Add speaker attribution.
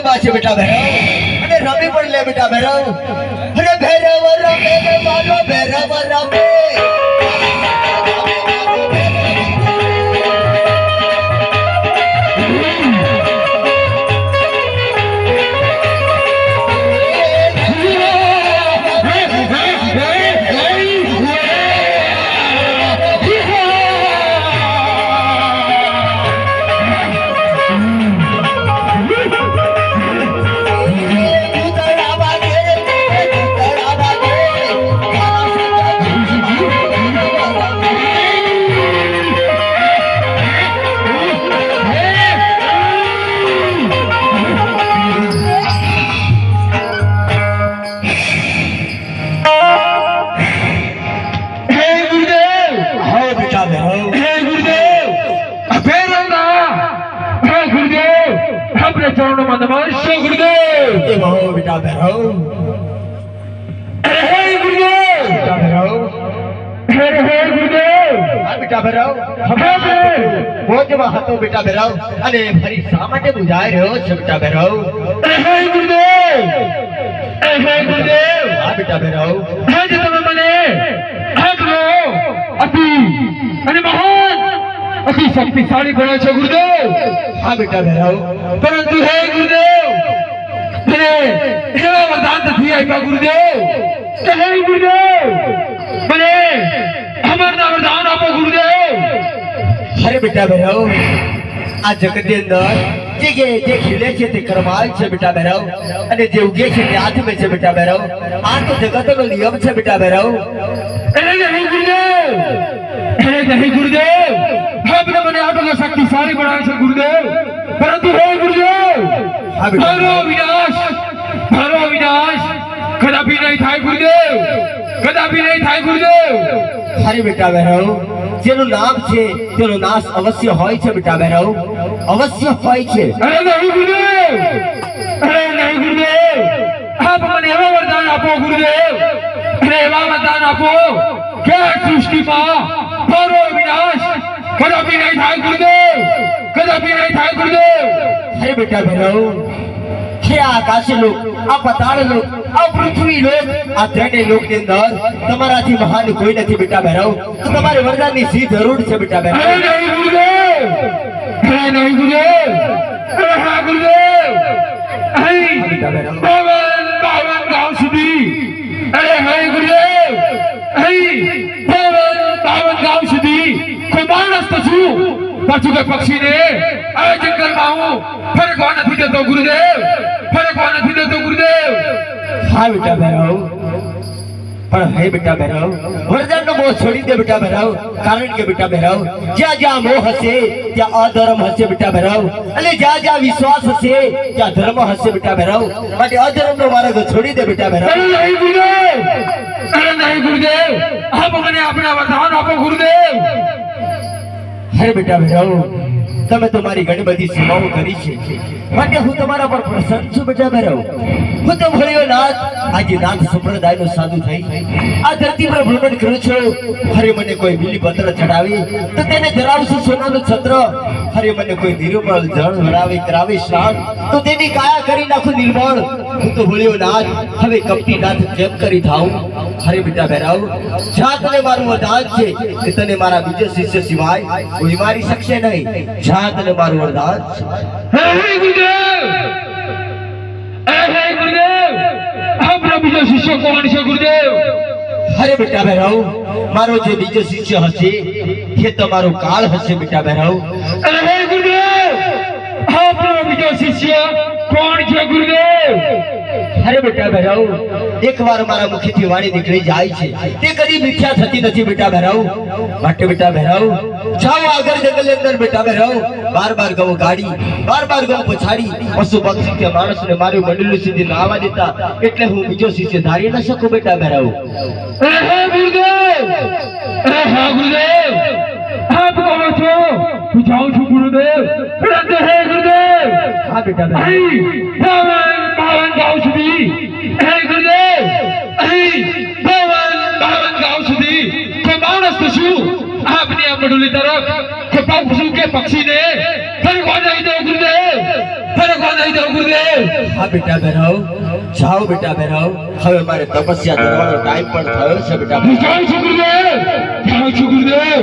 Speaker 1: બેટા ભૈરવ. અને રમી પણ લે બેટા ભૈરવ. અરે ભૈરવ રમે
Speaker 2: ચરણોમાં નમસ્તે ગુરુદેવ?
Speaker 1: એ હો બેટા ભૈરવ
Speaker 2: હે ગુરુદેવ!
Speaker 1: બેટા ભૈરવ.
Speaker 2: હે હે ગુરુદેવ!
Speaker 1: હા બેટા ભૈરવ.
Speaker 2: હવે
Speaker 1: મોજમાં હતો બેટા ભૈરવ. અને ફરી શા માટે બુજાઈ રહ્યો છે બેટા ભૈરવ?
Speaker 2: હે ગુરુદેવ! હે ગુરુદેવ!
Speaker 1: હા બેટા ભૈરવ.
Speaker 2: હે તમે મને આજનો અતિ અને મહાન અતિ શક્તિશાળી ગણો છો ગુરુદેવ.
Speaker 1: હા બેટા ભૈરવ
Speaker 2: પરંતુ હે ગુરુદેવ મને એવા વરદાન નથી આપ્યા ગુરુદેવ. કે હે ગુરુદેવ, મને અમરના વરદાન આપો ગુરુદેવ.
Speaker 1: અરે બેટા ભૈરવ આ જગતની અંદર જે જે ખીલે છે તે કરમાલ છે બેટા ભૈરવ અને જે ઉગે છે તે આત્મે છે બેટા ભૈરવ આ તો જગતનો નિયમ છે બેટા ભૈરવ
Speaker 2: અરે નહીં ગુરુદેવ. અરે નહીં ગુરુદેવ. શક્તિશાળી બનાવે છે ગુરુદેવ. પરંતુ હે ગુરુદેવ મારો વિનાશ મારો વિનાશ કદાપી નહીં થાય ગુરુદેવ. કદાપી નહીં થાય ગુરુદેવ.
Speaker 1: અરે બેટા ભૈરવ જેનું નામ છે તેનો નાશ અવશ્ય હોય છે બેટા ભૈરવ અવશ્ય હોય છે.
Speaker 2: અરે નહીં ગુરુદેવ. અરે નહીં ગુરુદેવ. આપ મને એવા વરદાન આપો ગુરુદેવ. અરે એવા વરદાન આપો કે સૃષ્ટિમાં મારો વિનાશ કદાપી નહીં થાય ગુરુદેવ કદાપી નહીં થાય ગુરુદેવ.
Speaker 1: અરે બેટા ભૈરવ હે આ આકાશ લોક આ પતાળ લોક આ પૃથ્વી લોક આ ત્રણેય લોકની અંદર તમારાથી મહાન કોઈ નથી બેટા ભૈરવ. તો તમારે વરદાનની સી જરૂર છે બેટા ભૈરવ.
Speaker 2: નહીં ગુરુદેવ નહીં ગુરુદેવ હા ગુરુદેવ. અહીં
Speaker 1: બેટા ભૈરવ.
Speaker 2: છું પક્ષી ને પક્ષીને જંગલમાં હું ફરકવા નથી દેતો ગુરુદેવ? ફરકવા નથી દેતો ગુરુદેવ?
Speaker 1: હા બેટા ભૈરવ. પણ હે બેટા ભૈરવ, વરદાનનો મોહ છોડી દે બેટા ભૈરવ. કારણ કે બેટા ભૈરવ, જ્યાં જ્યાં મોહ હશે, ત્યાં અધર્મ હશે બેટા ભૈરવ. અને જ્યાં જ્યાં વિશ્વાસ હશે, ત્યાં ધર્મ હશે બેટા ભૈરવ. માટે અધર્મનો માર્ગ છોડી દે બેટા ભૈરવ.
Speaker 2: અરે ગુરુદેવ. અરે ગુરુદેવ. આપ મને આપણા વરદાન આપો ગુરુદેવ.
Speaker 1: હે બેટા ભૈરવ તમે તમારી ઘણી બધી સેવાઓ કરી છે. માટે હું તમારા પર પ્રસન્ન છું બેટા ભૈરવ હું તો ભળ્યો નાથ, આજે નાથ સંપ્રદાયનો સાધુ થઈ. આ ધરતી પર ભ્રમણ કરું છું, હરે મને કોઈ બીલીપત્ર ચડાવી, તો તેને ધરાવશું સોનાનું છત્ર. હરે મને કોઈ નિર્મળ જળ વડાવે કરાવે સ્નાન તો તેની કાયા કરી નાખું નિર્મળ. હું તો ભળ્યો નાથ, હવે કપટી નાથ જેમ કરી થાઉં હરે બેટા ભૈરવ જ્યાં તને મારું વરદાન છે કે તને મારા બીજા શિષ્ય સિવાય કોઈ મારી શકશે નહીં જ્યાં તને મારું વરદાન છે
Speaker 2: હે ગુરુદેવ હે હે ગુરુદેવ આપણો બીજો શિષ્ય કોણ છે ગુરુદેવ
Speaker 1: અરે બેટા ભૈરવ મારો જે બીજો શિષ્ય હશે એ તમારો કાળ હશે બેટા ભૈરવ
Speaker 2: અરે હે ગુરુદેવ આપણો બીજો શિષ્ય કોણ છે ગુરુદેવ
Speaker 1: અરે બેટા ભૈરવ એકવાર મારા મુખેથી વાણી નીકળી જાય છે. તે કદી મિથ્યા થતી નથી બેટા ભૈરવ માટે બેટા ભૈરવ જાઓ આગળ જંગલ અંદર બેટા ભૈરવ બાર બાર ગૌ ગાડી બાર બાર ગૌ પછાડી પશુ પક્ષી કે માણસને મારું મંડળું સુધી ના આવવા દેતા એટલે હું બીજો શિષ્ય ધારી ન શકું બેટા ભૈરવ
Speaker 2: અરે ગુરુદેવ અરે હા ગુરુદેવ આપ કોણ છો? હું જાઉં છું ગુરુદેવ. હે ગુરુદેવ.
Speaker 1: હા બેટા ભૈરવ
Speaker 2: બાવન ગાંવ સુધી. ગુરુદેવ. અહીં બાવન બાવન ગાંવ સુધી કોઈ માણસ તો શું આપની આ મંડળી તરફ કે પક્ષુ કે પક્ષીને. ફરવા નહીં દો ગુરુદેવ? ઊભા થઈ જાઓ ગુરુદેવ?
Speaker 1: હા બેટા ભૈરવ. જાઓ બેટા ભૈરવ. હવે મારે તપસ્યા કરવાનો ટાઈમ પણ થયો છે બેટા
Speaker 2: હું. જાઉં છું ગુરુદેવ? જાઉં છું ગુરુદેવ?